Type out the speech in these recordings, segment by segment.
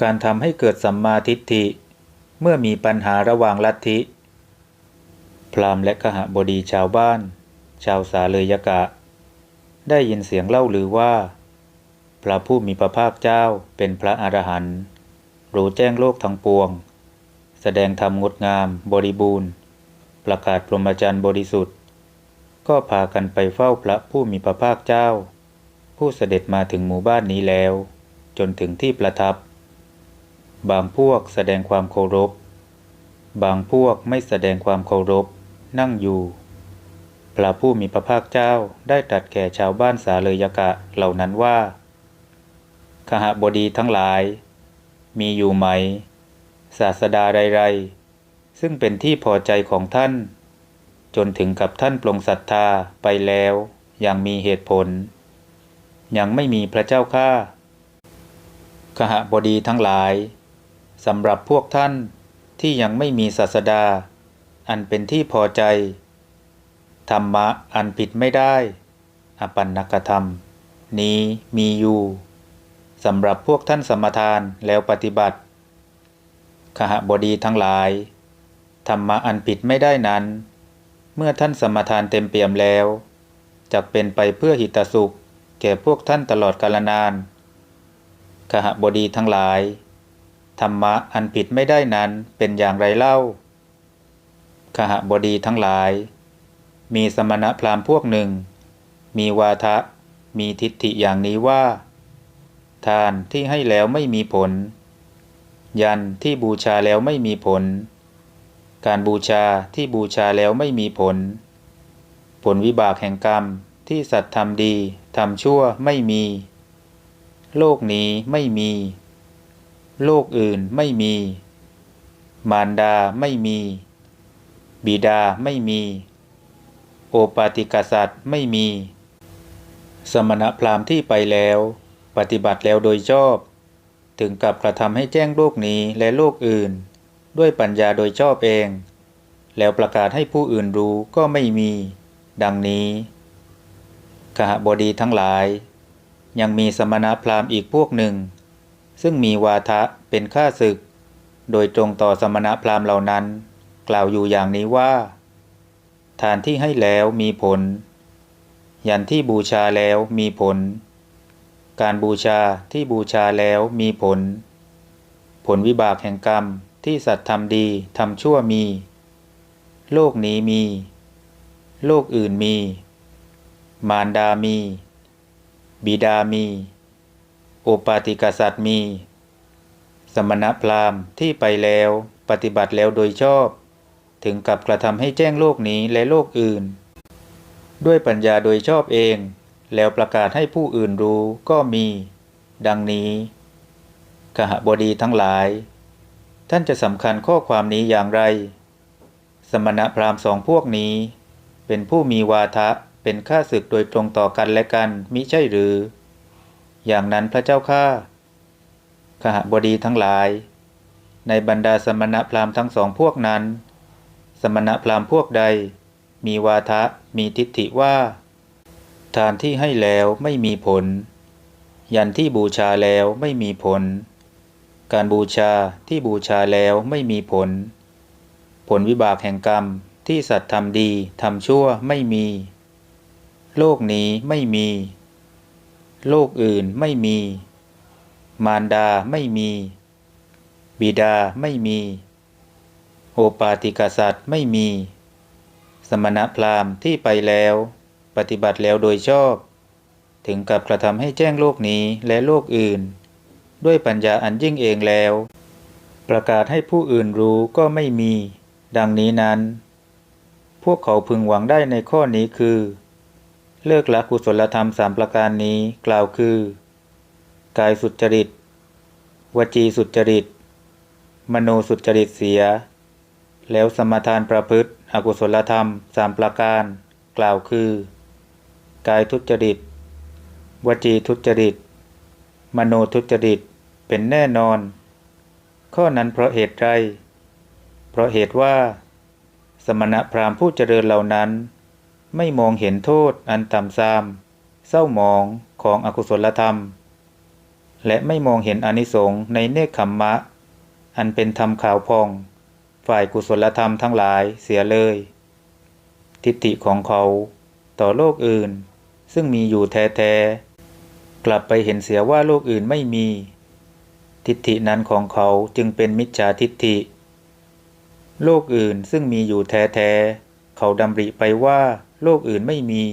การทำให้เกิดสัมมาทิฏฐิ เมื่อมีปัญหาระหว่างลัทธิ พราหมณ์และขหบดีชาวบ้าน ชาวสาเลยยกะ ได้ยินเสียงเล่าลือว่า พระผู้มีพระภาคเจ้าเป็นพระอรหันต์รู้แจ้งโลกทั้งปวง แสดงธรรมงดงาม บริบูรณ์ ประกาศพรหมจรรย์บริสุทธิ์ ก็พากันไปเฝ้าพระผู้มีพระภาคเจ้า ผู้เสด็จมาถึงหมู่บ้านนี้แล้ว จนถึงที่ประทับ บางพวกแสดงความเคารพ บางพวกไม่แสดงความเคารพ นั่งอยู่ พระผู้มีพระภาคเจ้าได้ตรัสแก่ชาวบ้านสาเลยยกะเหล่านั้นว่า ขหบดีทั้งหลาย มีอยู่ไหม ศาสดาใดๆซึ่งเป็นที่พอใจของท่าน จนถึงกับท่านปลงศรัทธาไปแล้วอย่างมีเหตุผล ยังไม่มีพระเจ้าข้าขหบดีทั้งหลาย สำหรับพวกท่านที่ยังไม่มีศาสดา อันเป็นที่พอใจ ธรรมะอันผิดไม่ได้ อปันนกธรรม นี้มีอยู่สำหรับพวกท่านสมทานแล้วปฏิบัติ ขหบดีทั้งหลาย ธรรมะอันผิดไม่ได้นั้น เมื่อท่านสมทานเต็มเปี่ยมแล้วจะเป็นไปเพื่อหิตสุข แก่พวกท่านตลอดกาลนานขหบดีทั้งหลาย ธรรมะอันผิดไม่ได้นั้นเป็นอย่างไรเล่าขหบดีทั้งหลาย มีสมณพราหมณ์พวกหนึ่ง มีวาทะ มีทิฏฐิอย่างนี้ว่า ทานที่ให้แล้วไม่มีผล ยันที่บูชาแล้วไม่มีผล การบูชาที่บูชาแล้วไม่มีผล ผลวิบากแห่งกรรมที่สัตว์ทำดีทำชั่วไม่มี โลกนี้ไม่มี โลกอื่นไม่มี มารดาไม่มี บิดาไม่มี โอปาติกษัตริย์ไม่มี สมณพราหมณ์ที่ไปแล้ว ปฏิบัติแล้วโดยชอบ ถึงกับกระทำให้แจ้งโลกนี้และโลกอื่น ด้วยปัญญาโดยชอบเอง แล้วประกาศให้ผู้อื่นรู้ก็ไม่มี ดังนี้ขหบดีทั้งหลาย ยังมีสมณพราหมณ์อีกพวกหนึ่ง ซึ่งมีวาทะเป็นข้าศึก โดยตรงต่อสมณพราหมณ์เหล่านั้น กล่าวอยู่อย่างนี้ว่า ทานที่ให้แล้วมีผล ยันที่บูชาแล้วมีผล การบูชาที่บูชาแล้วมีผล ผลวิบากแห่งกรรมที่สัตว์ทำดีทำชั่วมี โลกนี้มี โลกอื่นมี มารดามี บิดามี อปาติกษัตริย์มี สมณพราหมณ์ที่ไปแล้วปฏิบัติแล้วโดยชอบ ถึงกับกระทำให้แจ้งโลกนี้และโลกอื่น ด้วยปัญญาโดยชอบเอง แล้วประกาศให้ผู้อื่นรู้ก็มี ดังนี้ขหบดีทั้งหลาย ท่านจะสำคัญข้อความนี้อย่างไร สมณพราหมณ์สองพวกนี้ เป็นผู้มีวาทะเป็นข้าศึกโดยตรงต่อกันและกันมิใช่หรือ อย่างนั้นพระเจ้าข้าขหบดีทั้งหลาย ในบรรดาสมณพราหมณ์ทั้งสองพวกนั้น สมณพราหมณ์พวกใด มีวาทะมีทิฏฐิว่า ทานที่ให้แล้วไม่มีผล ยันที่บูชาแล้วไม่มีผล การบูชาที่บูชาแล้วไม่มีผล ผลวิบากแห่งกรรมที่สัตว์ทำดีทำชั่วไม่มี โลกนี้ไม่มี โลกอื่นไม่มี มารดาไม่มี บิดาไม่มี โอปาติกษัตริย์ไม่มี สมณพราหมณ์ที่ไปแล้ว ปฏิบัติแล้วโดยชอบ ถึงกับกระทำให้แจ้งโลกนี้และโลกอื่น ด้วยปัญญาอันยิ่งเองแล้ว ประกาศให้ผู้อื่นรู้ก็ไม่มี ดังนี้นั้น พวกเขาพึงหวังได้ในข้อนี้คือ เลิกละกุศลธรรมสามประการนี้กล่าวคือ กายสุจริต วจีสุจริต มโนสุจริตเสีย แล้วสมทานประพฤติอกุศลธรรมสามประการ กล่าวคือ กายทุจริต วจีทุจริต มโนทุจริตเป็นแน่นอน ข้อนั้นเพราะเหตุไรเพราะเหตุว่า สมณพราหมณ์ผู้เจริญเหล่านั้น ไม่มองเห็นโทษอันต่ำซาม เศร้ามองของอกุศลธรรม และไม่มองเห็นอนิสงส์ในเนคขมมะ อันเป็นธรรมขาวพอง ฝ่ายกุศลธรรมทั้งหลายเสียเลย ทิฏฐิของเขาต่อโลกอื่น ซึ่งมีอยู่แท้ๆกลับไปเห็นเสียว่าโลกอื่นไม่มี ทิฏฐินั้นของเขาจึงเป็นมิจฉาทิฏฐิ โลกอื่นซึ่งมีอยู่แท้ๆ เขาดำริไปว่าโลกอื่นไม่มี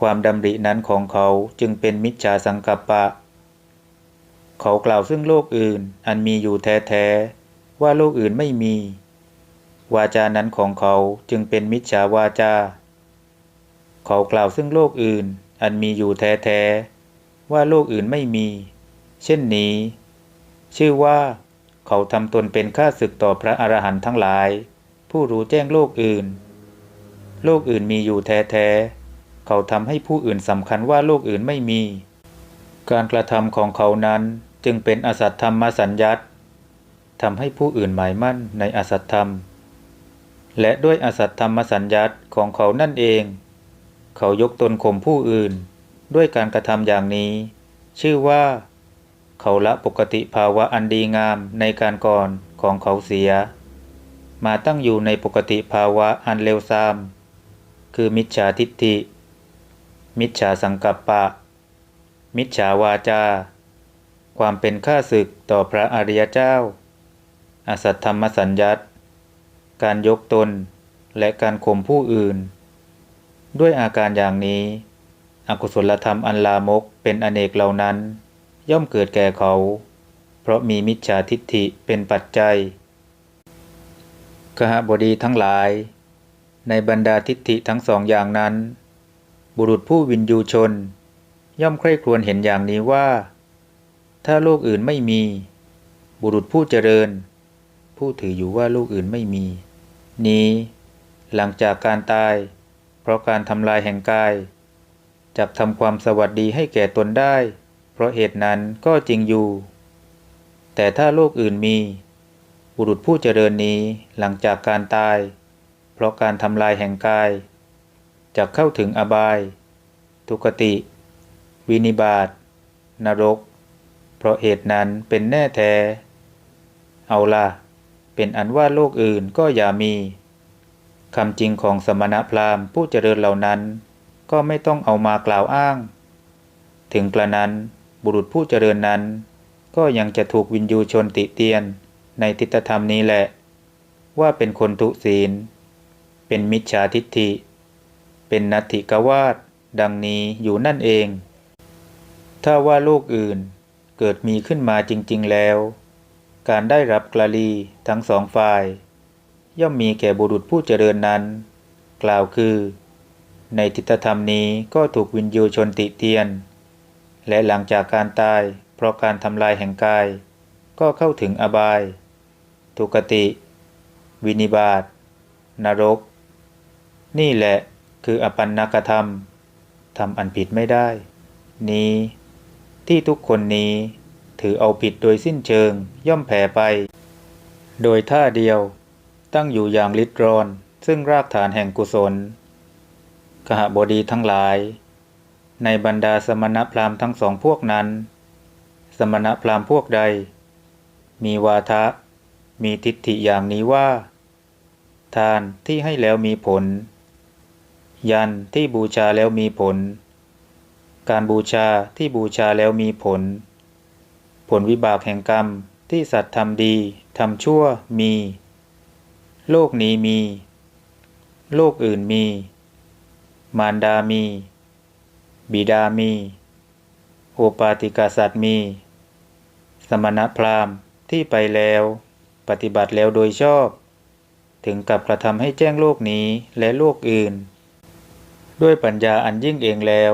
ความดำรินั้นของเขาจึงเป็นมิจฉาสังกัปปะ เขากล่าวซึ่งโลกอื่นอันมีอยู่แท้ๆว่าโลกอื่นไม่มี วาจานั้นของเขาจึงเป็นมิจฉาวาจา เขากล่าวซึ่งโลกอื่นอันมีอยู่แท้ๆว่าโลกอื่นไม่มี เช่นนี้ ชื่อว่า เขาทำตนเป็นข้าศึกต่อพระอรหันต์ทั้งหลาย ผู้รู้แจ้งโลกอื่น โลกอื่นมีอยู่แท้ๆ เขาทำให้ผู้อื่นสำคัญว่าโลกอื่นไม่มี การกระทำของเขานั้นจึงเป็นอสัตธรรมสัญญัตทำให้ผู้อื่นหมายมั่นในอสัตธรรม และด้วยอสัตธรรมสัญญัตของเขานั่นเอง เขายกตนข่มผู้อื่น ด้วยการกระทำอย่างนี้ ชื่อว่า เขาละปกติภาวะอันดีงามในการก่อนของเขาเสีย มาตั้งอยู่ในปกติภาวะอันเลวทราม คือมิจฉาทิฏฐิ มิจฉาสังกัปปะ มิจฉาวาจา ความเป็นข้าศึกต่อพระอริยเจ้า อสัตธรรมสัญญัติ การยกตนและการข่มผู้อื่น ด้วยอาการอย่างนี้ อกุศลธรรมอันลามกเป็นอเนกเหล่านั้น ย่อมเกิดแก่เขา เพราะมีมิจฉาทิฏฐิเป็นปัจจัย กหบดีทั้งหลาย ในบรรดาทิฏฐิทั้งสองอย่างนั้น บุรุษผู้วินยูชน ย่อมใคร่ครวญเห็นอย่างนี้ว่า ถ้าโลกอื่นไม่มี บุรุษผู้เจริญ ผู้ถืออยู่ว่าโลกอื่นไม่มี นี้ หลังจากการตาย เพราะการทำลายแห่งกายจักทำความสวัสดีให้แก่ตนได้ เพราะเหตุนั้นก็จริงอยู่ แต่ถ้าโลกอื่นมี บุรุษผู้เจริญนี้หลังจากการตาย เพราะการทำลายแห่งกายจะเข้าถึงอบาย ทุกติ วินิบาตนรก เพราะเหตุนั้นเป็นแน่แท้ เอาล่ะ เป็นอันว่าโลกอื่นก็อย่ามีคำจริงของสมณพราหมณ์ผู้เจริญเหล่านั้น ก็ไม่ต้องเอามากล่าวอ้าง ถึงกระนั้นบุรุษผู้เจริญนั้น ก็ยังจะถูกวินยูชนติเตียน ในทิฏฐธรรมนี้แหละ ว่าเป็นคนทุศีล เป็นมิจฉาทิฏฐิ เป็นนัตถิกวาดดังนี้อยู่นั่นเอง ถ้าว่าโลกอื่นเกิดมีขึ้นมาจริง ๆแล้ว การได้รับกลาลีทั้งสองฝ่าย ย่อมมีแก่บุรุษผู้เจริญนั้น กล่าวคือ ในทิฏฐธรรมนี้ก็ถูกวินยูชนติเตียน และหลังจากการตายเพราะการทำลายแห่งกาย ก็เข้าถึงอบาย ทุกติ วินิบาตนรก นี่แหละคืออปันนกธรรมทำอันผิดไม่ได้ นี้ ที่ทุกคนนี้ถือเอาผิดโดยสิ้นเชิงย่อมแผ่ไป โดยท่าเดียวตั้งอยู่อย่างลิดรอน ซึ่งรากฐานแห่งกุศลขหบดีทั้งหลาย ในบรรดาสมณพราหมณ์ทั้งสองพวกนั้น สมณพราหมณ์พวกใด มีวาทะ มีทิฏฐิอย่างนี้ว่า ทานที่ให้แล้วมีผล ยันที่บูชาแล้วมีผล การบูชาที่บูชาแล้วมีผล ผลวิบากแห่งกรรมที่สัตว์ทำดีทำชั่วมี โลกนี้มี โลกอื่นมี มารดามี บิดามี โอปาติกาสัตว์มี สมณพราหมณ์ที่ไปแล้ว ปฏิบัติแล้วโดยชอบ ถึงกับกระทำให้แจ้งโลกนี้และโลกอื่น ด้วยปัญญาอันยิ่งเองแล้ว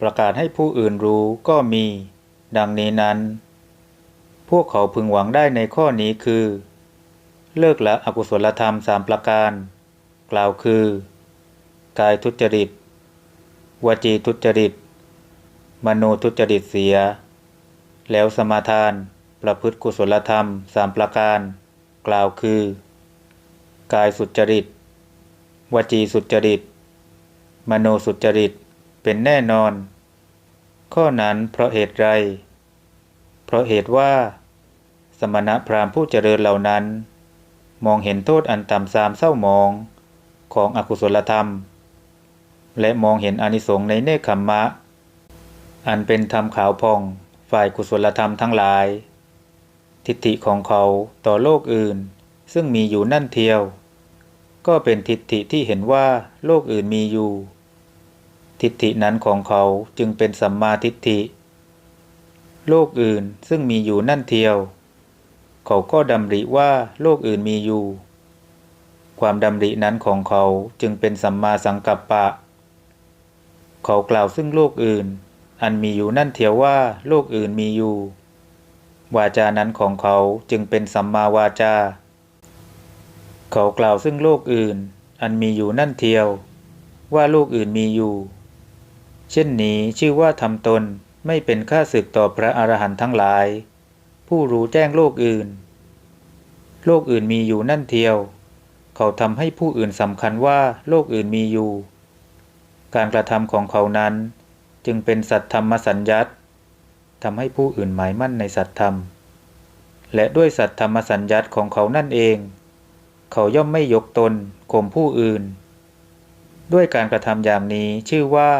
ประกาศให้ผู้อื่นรู้ก็มี ดังนี้นั้น พวกเขาพึงหวังได้ในข้อนี้คือ เลิกละอกุศลธรรมสามประการ กล่าวคือ กายทุจริต วจีทุจริต มโนทุจริตเสีย แล้วสมาทาน ประพฤติกุศลธรรมสามประการ กล่าวคือ กายสุจริต วจีสุจริต มโนสุจริตเป็นแน่นอน ข้อนั้นเพราะเหตุไร เพราะเหตุว่า สมณพราหมณ์ผู้เจริญเหล่านั้น มองเห็นโทษอันต่ำทรามเศร้ามองของอกุศลธรรม และมองเห็นอนิสงส์ในเนคขมมะ อันเป็นธรรมขาวพองฝ่ายกุศลธรรมทั้งหลาย ทิฏฐิของเขาต่อโลกอื่น ซึ่งมีอยู่นั่นเทียว ก็เป็นทิฏฐิที่เห็นว่าโลกอื่นมีอยู่ ทิฏฐินั้นของเขาจึงเป็นสัมมาทิฏฐิ โลกอื่นซึ่งมีอยู่นั่นเทียว เขาก็ดำริว่าโลกอื่นมีอยู่ ความดำรินั้นของเขาจึงเป็นสัมมาสังกัปปะ เขากล่าวซึ่งโลกอื่น อันมีอยู่นั่นเทียวว่าโลกอื่นมีอยู่ วาจานั้นของเขาจึงเป็นสัมมาวาจา เขากล่าวซึ่งโลกอื่น อันมีอยู่นั่นเทียว ว่าโลกอื่นมีอยู่ เช่นนี้ชื่อว่าทำตนไม่เป็นข้าศึกต่อพระอรหันต์ทั้งหลาย ผู้รู้แจ้งโลกอื่น โลกอื่นมีอยู่นั่นเทียว เขาทำให้ผู้อื่นสำคัญว่าโลกอื่นมีอยู่ การกระทำของเขานั้นจึงเป็นสัตธรรมสัญญัติ ทำให้ผู้อื่นหมายมั่นในสัตธรรม และด้วยสัตธรรมสัญญัติของเขานั่นเอง เขาย่อมไม่ยกตนข่มผู้อื่น ด้วยการกระทำอย่างนี้ชื่อว่า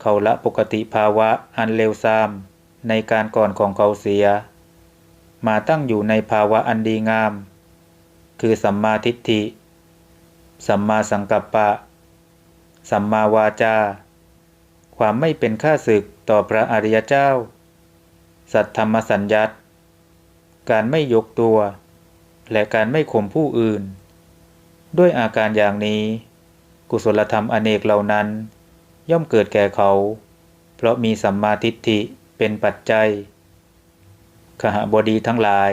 เขาละปกติภาวะอันเลวทราม ในการก่อนของเขาเสีย มาตั้งอยู่ในภาวะอันดีงาม คือสัมมาทิฏฐิ สัมมาสังกัปปะ สัมมาวาจาความไม่เป็นข้าศึกต่อพระอริยเจ้า สัตธรรมสัญญัตการไม่ยกตัว และการไม่ข่มผู้อื่น ด้วยอาการอย่างนี้ กุศลธรรมอเนกเหล่านั้น ย่อมเกิดแก่เขา เพราะมีสัมมาทิฏฐิเป็นปัจจัย ขหบดีทั้งหลาย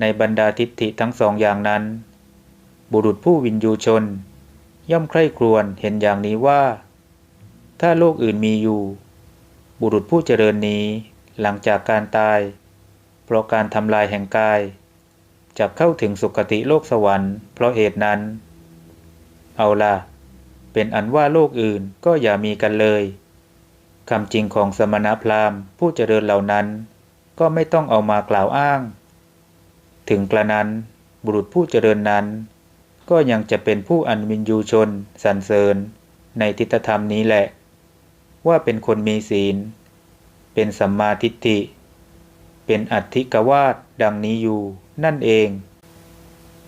ในบรรดาทิฏฐิทั้งสองอย่างนั้น บุรุษผู้วินยูชน ย่อมใคร่ครวญเห็นอย่างนี้ว่า ถ้าโลกอื่นมีอยู่ บุรุษผู้เจริญนี้ หลังจากการตาย เพราะการทำลายแห่งกายจะเข้าถึงสุคติโลกสวรรค์ เพราะเหตุนั้น เอาล่ะ เป็นอันว่าโลกอื่นก็อย่ามีกันเลยคำจริงของสมณพราหมณ์ผู้เจริญเหล่านั้น ก็ไม่ต้องเอามากล่าวอ้าง ถึงกระนั้นบุรุษผู้เจริญนั้น ก็ยังจะเป็นผู้อันวินยูชนสรรเสริญ ในทิฏฐธรรมนี้แหละ ว่าเป็นคนมีศีล เป็นสัมมาทิฏฐิ เป็นอัตถิกวาดดังนี้อยู่ นั่นเอง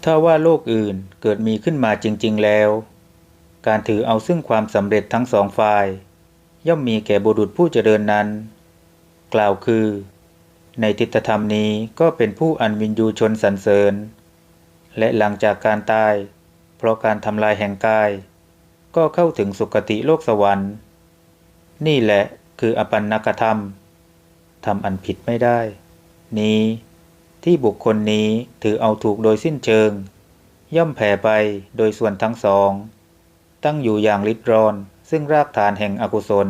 ถ้าว่าโลกอื่นเกิดมีขึ้นมาจริง ๆ แล้ว การถือเอาซึ่งความสำเร็จทั้งสองฝ่าย ย่อมมีแก่บุรุษผู้เจริญนั้น กล่าวคือ ในทิฏฐธรรมนี้ก็เป็นผู้อันวินยูชนสรรเสริญ และหลังจากการตาย เพราะการทำลายแห่งกาย ก็เข้าถึงสุคติโลกสวรรค์ นี่แหละ คืออปันนกธรรมทำอันผิดไม่ได้ นี้ ที่บุคคลนี้ถือเอาถูกโดยสิ้นเชิง ย่อมแผ่ไปโดยส่วนทั้งสอง ตั้งอยู่อย่างริดรอนซึ่งรากฐานแห่งอกุศล